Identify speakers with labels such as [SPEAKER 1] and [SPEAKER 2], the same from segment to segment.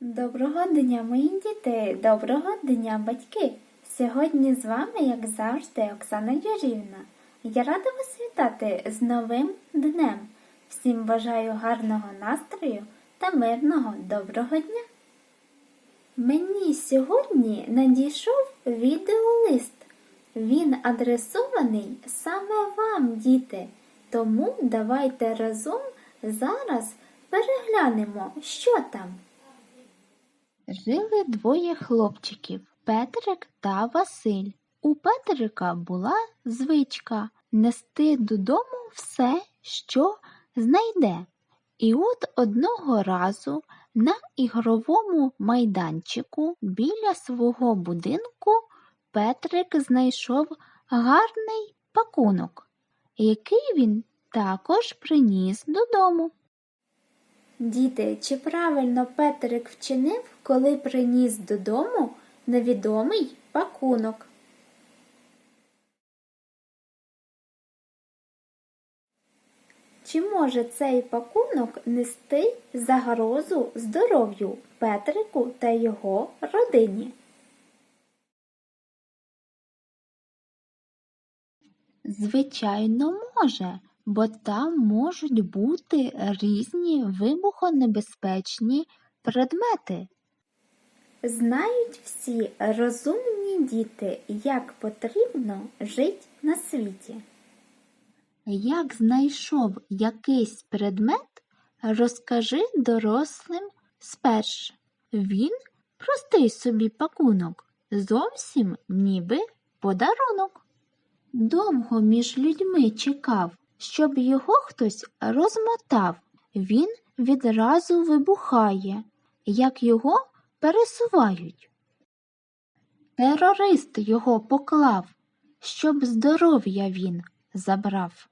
[SPEAKER 1] Доброго дня, мої діти! Доброго дня, батьки! Сьогодні з вами, як завжди, Оксана Юрівна. Я рада вас вітати з новим днем. Всім бажаю гарного настрою та мирного доброго дня. Мені сьогодні надійшов відеолист. Він адресований саме вам, діти. Тому давайте разом зараз переглянемо, що там. Жили двоє хлопчиків Петрик та Василь. У Петрика була звичка нести додому все, що знайде. І от одного разу на ігровому майданчику біля свого будинку Петрик знайшов гарний пакунок, який він також приніс додому. Діти, чи правильно Петрик вчинив, коли приніс додому невідомий пакунок? Чи може цей пакунок нести загрозу здоров'ю Петрику та його родині? Звичайно, може, бо там можуть бути різні вибухонебезпечні предмети. Знають всі розумні діти, як потрібно жити на світі. Як знайшов якийсь предмет, розкажи дорослим спершу. Він простий собі пакунок, зовсім ніби подарунок. Довго між людьми чекав, щоб його хтось розмотав. Він відразу вибухає, як його пересувають. Терорист його поклав, щоб здоров'я він забрав.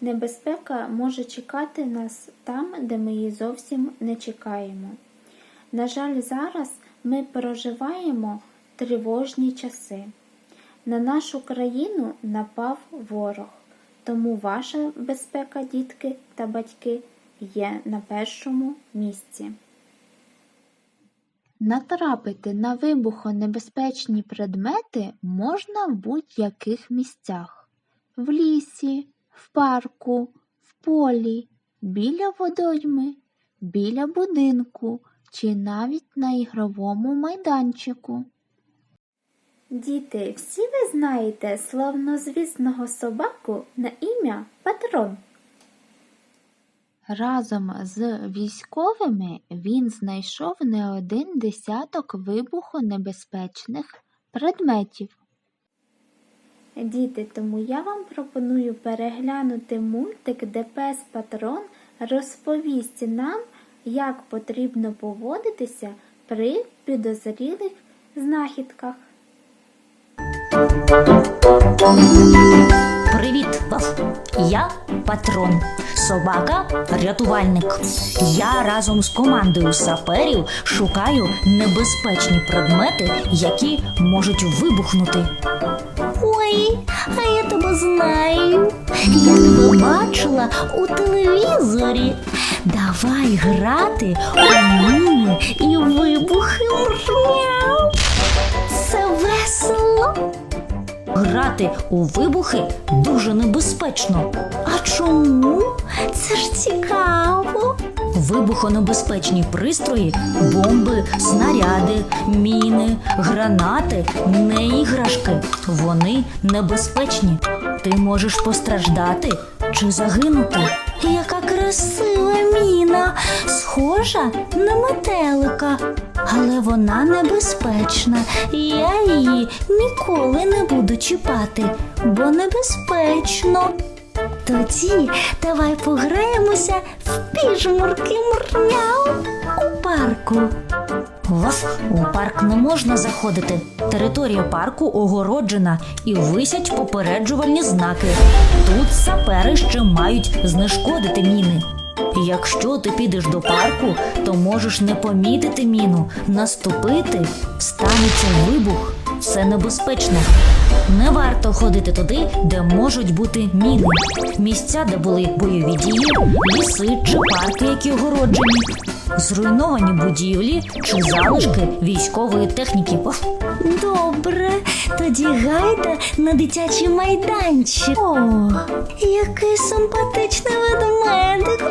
[SPEAKER 1] Небезпека може чекати нас там, де ми її зовсім не чекаємо. На жаль, зараз ми проживаємо тривожні часи. На нашу країну напав ворог, тому ваша безпека, дітки та батьки, є на першому місці. Натрапити на вибухонебезпечні предмети можна в будь-яких місцях в лісі, в парку, в полі, біля водойми, біля будинку чи навіть на ігровому майданчику. Діти, всі ви знаєте славнозвісного собаку на ім'я Патрон. Разом з військовими він знайшов не один десяток вибухонебезпечних предметів. Діти, тому я вам пропоную переглянути мультик, де пес Патрон розповість нам, як потрібно поводитися при підозрілих знахідках.
[SPEAKER 2] Привіт, Пав! Я патрон, собака рятувальник. Я разом з командою саперів шукаю небезпечні предмети, які можуть вибухнути. Ой, а я тебе знаю. Я тебе бачила у телевізорі. Давай грати у міни і вибухи. Мряу. Це весело. Грати у вибухи дуже небезпечно. А чому? Це ж цікаво. Вибухонебезпечні пристрої, бомби, снаряди, міни, гранати не іграшки. Вони небезпечні. Ти можеш постраждати чи загинути. Яка міна, схожа на метелика. Але вона небезпечна. Я її ніколи не буду чіпати, бо небезпечно. Тоді давай пограємося в піжмурки мурняу у парку. Вас у парк не можна заходити. Територія парку огороджена і висять попереджувальні знаки. Тут сапери ще мають знешкодити міни. Якщо ти підеш до парку, то можеш не помітити міну, наступити, станеться вибух. Це небезпечно. Не варто ходити туди, де можуть бути міни. Місця, де були бойові дії, ліси чи парки, які огороджені. Зруйновані будівлі чи залишки військової техніки. Добре, тоді гайда на дитячий майданчик. О, який симпатичний ведмедик.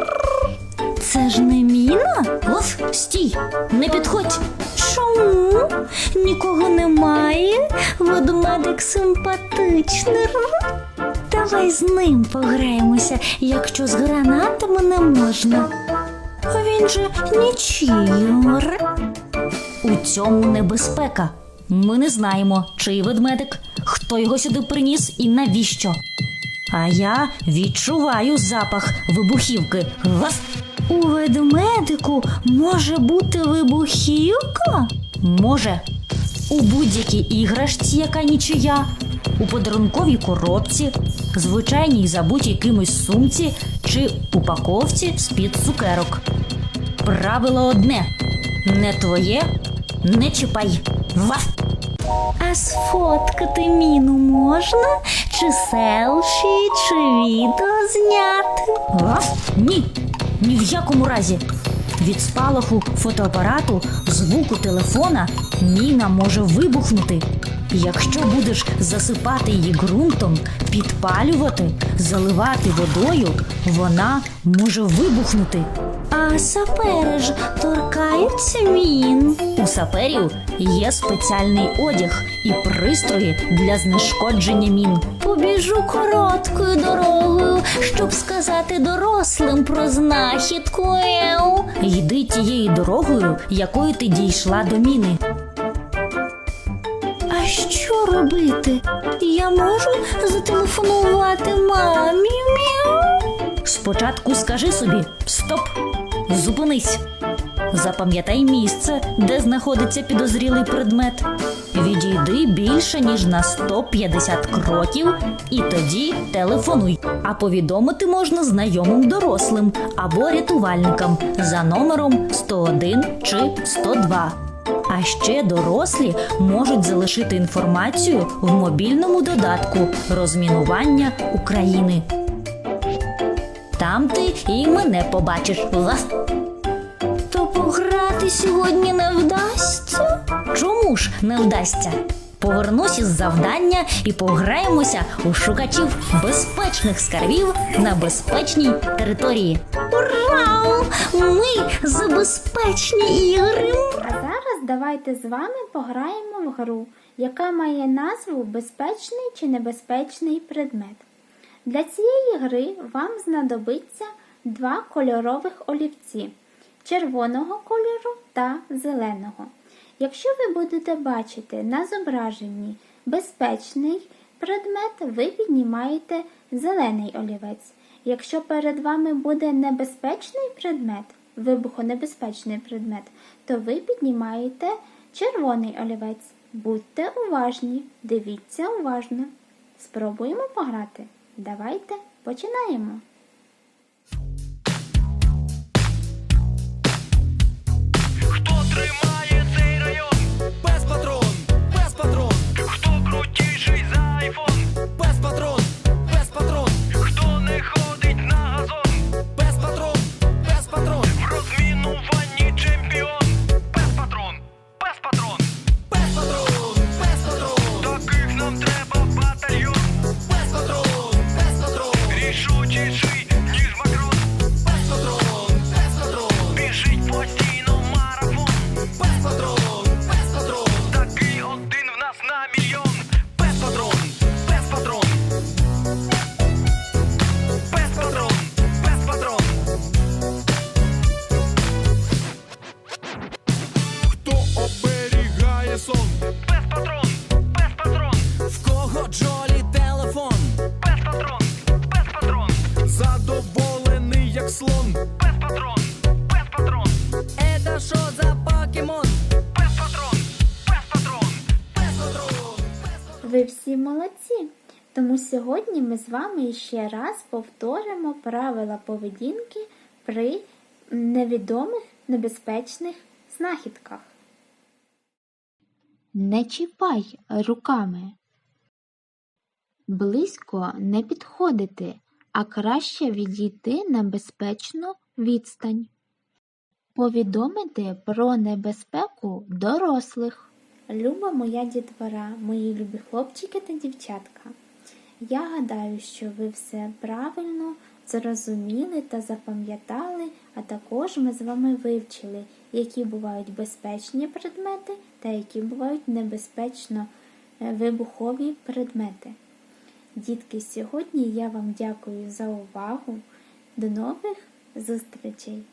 [SPEAKER 2] Це ж не міна? Оф, стій, не підходь. Чому? Нікого немає. Ведмедик симпатичний. Давай з ним пограємося, якщо з гранатами не можна. Він же нічийор. У цьому небезпека. Ми не знаємо, чий ведмедик, хто його сюди приніс і навіщо. А я відчуваю запах вибухівки. Вас у ведмедику може бути вибухівка? Може. У будь-якій іграшці, яка нічия, у подарунковій коробці, звичайній забутій кимось сумці чи упаковці з-під цукерок. Правило одне: не твоє, не чіпай. Вас. А сфоткати міну можна? Чи селфі, чи відео зняти? А? Ні, ні в якому разі. Від спалаху фотоапарату, звуку телефона міна може вибухнути. Якщо будеш засипати її ґрунтом, підпалювати, заливати водою, вона може вибухнути. А сапери ж торкаються мін. У саперів є спеціальний одяг і пристрої для знешкодження мін. Побіжу короткою дорогою, щоб сказати дорослим про знахідку. Еу. Йди тією дорогою, якою ти дійшла до міни. Що робити? Я можу зателефонувати мамі? Мяу? Спочатку скажи собі стоп, зупинись. Запам'ятай місце, де знаходиться підозрілий предмет. Відійди більше ніж на 150 кроків, і тоді телефонуй. А повідомити можна знайомим дорослим або рятувальникам за номером 101 чи 102. А ще дорослі можуть залишити інформацію в мобільному додатку розмінування України. Там ти і мене побачиш. То пограти сьогодні не вдасться? Чому ж не вдасться? Повернусь із завдання і пограємося у шукачів безпечних скарбів на безпечній території. Ура! Ми за безпечні ігри!
[SPEAKER 1] Давайте з вами пограємо в гру, яка має назву Безпечний чи небезпечний предмет. Для цієї гри вам знадобиться два кольорових олівці червоного кольору та зеленого. Якщо ви будете бачити на зображенні безпечний предмет, ви піднімаєте зелений олівець. Якщо перед вами буде небезпечний предмет, вибухонебезпечний предмет, то ви піднімаєте червоний олівець. Будьте уважні, дивіться уважно. Спробуємо пограти. Давайте починаємо.
[SPEAKER 3] Що за покемон?
[SPEAKER 4] Без патрон, без патрон.
[SPEAKER 3] Без патрон.
[SPEAKER 1] Ви всі молодці! Тому сьогодні ми з вами ще раз повторимо правила поведінки при невідомих небезпечних знахідках. Не чіпай руками. Близько не підходити, а краще відійти на безпечну відстань. Повідомити про небезпеку дорослих. Люба моя дітвора, мої любі хлопчики та дівчатка. Я гадаю, що ви все правильно зрозуміли та запам'ятали, а також ми з вами вивчили, які бувають безпечні предмети та які бувають небезпечно е, вибухові предмети. Дітки, сьогодні я вам дякую за увагу. До нових зустрічей!